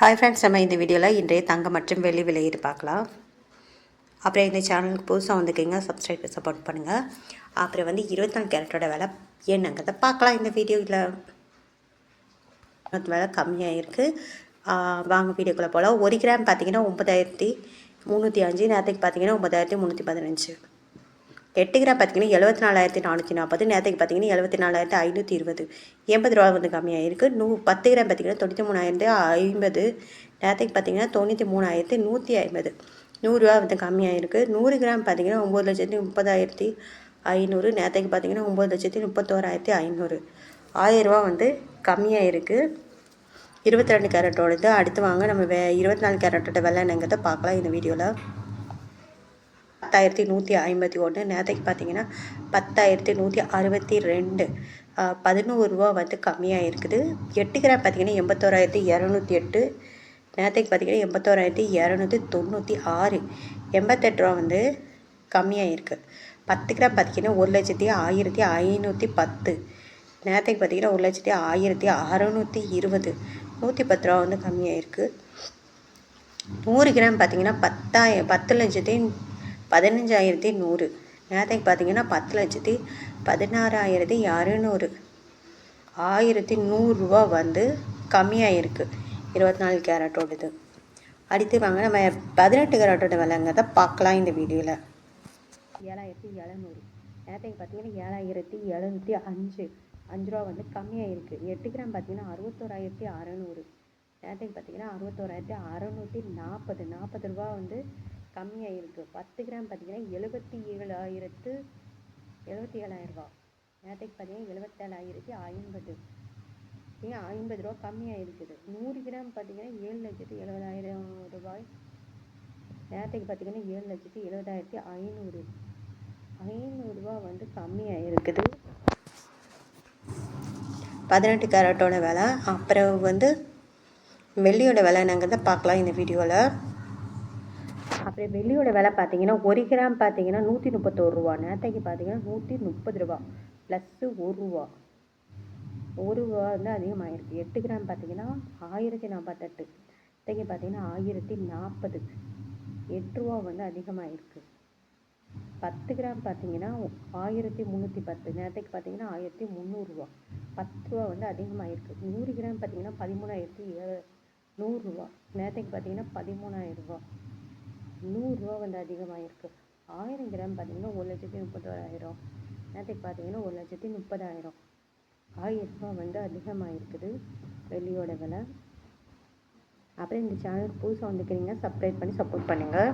Hi friends நம்ம இந்த வீடியோவில் இன்றைய தங்கம் மற்றும் வெள்ளி விலையீடு பார்க்கலாம். அப்புறம் இந்த சேனலுக்கு புதுசாக வந்துக்கிங்க சப்ஸ்கிரைப் சப்போர்ட் பண்ணுங்கள் அப்புறம் வந்து இருபத்தி நாலு கேரட்டோட விலை என்னங்கிறத பார்க்கலாம் இந்த வீடியோவில் விலை கம்மியாக இருக்குது வாங்க வீடியோக்குள்ளே போகலாம் ஒரு கிராம் பார்த்தீங்கன்னா ஒம்பதாயிரத்தி முந்நூற்றி அஞ்சு நேரத்துக்கு பார்த்தீங்கன்னா ஒம்பதாயிரத்தி முந்நூற்றி பதினஞ்சு. எட்டு கிராம் பார்த்தீங்கன்னா எழுபத்தி நாலாயிரத்தி நானூற்றி நாற்பது நேரத்துக்கு பார்த்தீங்கன்னா எழுபத்தி நாலாயிரத்தி ஐநூற்றி இருபது. எண்பது ரூபா வந்து கம்மியாக இருக்குது நூ பத்து கிராம் பார்த்தீங்கன்னா தொண்ணூற்றி மூணாயிரத்தி ஐம்பது நேரத்துக்கு பார்த்தீங்கன்னா தொண்ணூற்றி மூணாயிரத்தி நூற்றி ஐம்பது. நூறுரூவா வந்து கம்மியாக இருக்குது நூறு கிராம் பார்த்தீங்கன்னா ஒம்பது லட்சத்தி முப்பதாயிரத்தி ஐநூறு நேரத்துக்கு பார்த்தீங்கன்னா ஒம்பது லட்சத்தி முப்பத்தோராயிரத்தி ஐநூறு. ஆயிரரூவா வந்து கம்மியாக இருக்குது இருபத்தி ரெண்டு கேரட்டோடது. அடுத்து வாங்க நம்ம வே இருபத்தி நாலு கேரட்டோட வெள்ளை என்னங்கிறத பார்க்கலாம் இந்த வீடியோவில் பத்தாயிரத்தி நூற்றி ஐம்பத்தி ஒன்று. நேற்றுக்கு பார்த்தீங்கன்னா பத்தாயிரத்தி நூற்றி அறுபத்தி ரெண்டு. பதினோருவா வந்து கம்மியாக இருக்குது எட்டு கிராம் பார்த்தீங்கன்னா எண்பத்தோராயிரத்தி இரநூத்தி எட்டு. நேற்றுக்கு பார்த்தீங்கன்னா எண்பத்தோராயிரத்தி இரநூத்தி தொண்ணூற்றி ஆறு. எண்பத்தெட்டு ரூபா வந்து கம்மியாக இருக்குது பத்து கிராம் பார்த்தீங்கன்னா ஒரு லட்சத்தி ஆயிரத்தி ஐநூற்றி பத்து. நேற்றுக்கு பார்த்தீங்கன்னா ஒரு லட்சத்தி ஆயிரத்தி அறநூற்றி இருபது. நூற்றி பத்து ரூபா வந்து கம்மியாக இருக்குது நூறு கிராம் பார்த்திங்கன்னா பத்தாயிரம் பத்து லட்சத்தி பதினஞ்சாயிரத்தி நூறு. நேரத்துக்கு பார்த்தீங்கன்னா பத்து லட்சத்தி பதினாறாயிரத்தி இரநூறு ஆயிரத்தி நூறுரூவா வந்து கம்மியாக இருக்குது இருபத்தி நாலு கேரட்டோடது அடுத்து வாங்க நம்ம பதினெட்டு கேரட்டோட விலைங்க தான் பார்க்கலாம் இந்த வீடியோவில் ஏழாயிரத்தி எழுநூறு. நேரத்துக்கு பார்த்தீங்கன்னா ஏழாயிரத்தி எழுநூற்றி அஞ்சு. அஞ்சு ரூபா வந்து கம்மியாக இருக்குது எட்டு கிராம் பார்த்தீங்கன்னா அறுபத்தோராயிரத்தி அறநூறு. நேரத்துக்கு பார்த்தீங்கன்னா அறுபத்தோராயிரத்தி அறநூற்றி நாற்பது. நாற்பது ரூபா வந்து கம்மியாக இருக்குது பத்து கிராம் பார்த்தீங்கன்னா எழுபத்தி ஏழாயிரத்து எழுபத்தி ஏழாயிரரூபா நேற்றுக்கு பார்த்தீங்கன்னா எழுபத்தேழாயிரத்தி ஐம்பது. ஏன் ஐம்பது ரூபா கம்மியாக இருக்குது நூறு கிராம் பார்த்தீங்கன்னா ஏழு லட்சத்தி எழுபதாயிரம் ரூபாய். நேற்றுக்கு பார்த்தீங்கன்னா ஏழு லட்சத்தி எழுபதாயிரத்தி ஐநூறு. ஐநூறுரூவா வந்து கம்மியாக இருக்குது பதினெட்டு கேரட்டோட விலை. அப்புறம் வந்து வெள்ளியோட விலை என்னங்கிறத பார்க்கலாம் இந்த வீடியோவில். அப்புறம் வெள்ளியோட விலை பார்த்தீங்கன்னா ஒரு கிராம் பார்த்தீங்கன்னா நூற்றி முப்பத்தோரு ரூபா. நேற்றைக்கு பார்த்தீங்கன்னா நூற்றி முப்பது ரூபா. ப்ளஸ்ஸு ஒரு ரூபா. ஒரு ரூபா வந்து அதிகமாகிருக்கு எட்டு கிராம் பார்த்தீங்கன்னா ஆயிரத்தி நாற்பத்தெட்டு நேற்றைக்கு பார்த்தீங்கன்னா ஆயிரத்தி நாற்பது. எட்டு ரூபா வந்து அதிகமாகிருக்கு பத்து கிராம் பார்த்தீங்கன்னா ஆயிரத்தி முந்நூற்றி பத்து நேரத்துக்கு பார்த்தீங்கன்னா ஆயிரத்தி முந்நூறுரூவா பத்து ரூபா வந்து அதிகமாகிருக்கு நூறு கிராம் பார்த்தீங்கன்னா பதிமூணாயிரத்தி ஏழு நூறுரூவா நேரத்துக்கு பார்த்தீங்கன்னா பதிமூணாயிரம் ரூபா. நூறுரூவா வந்து அதிகமாகிருக்கு ஆயிரம் கிராம் பார்த்திங்கன்னா ஒரு லட்சத்தி முப்பத்தோராயிரம். நேற்றுக்கு பார்த்தீங்கன்னா ஒரு லட்சத்தி முப்பதாயிரம். ஆயிரம் ரூபா வந்து அதிகமாகிருக்குது வெள்ளியோட விலை. அப்புறம் இந்த சேனலுக்கு புதுசாக வந்துக்கிறீங்க சப்ஸ்கிரைப் பண்ணி சப்போர்ட் பண்ணுங்கள்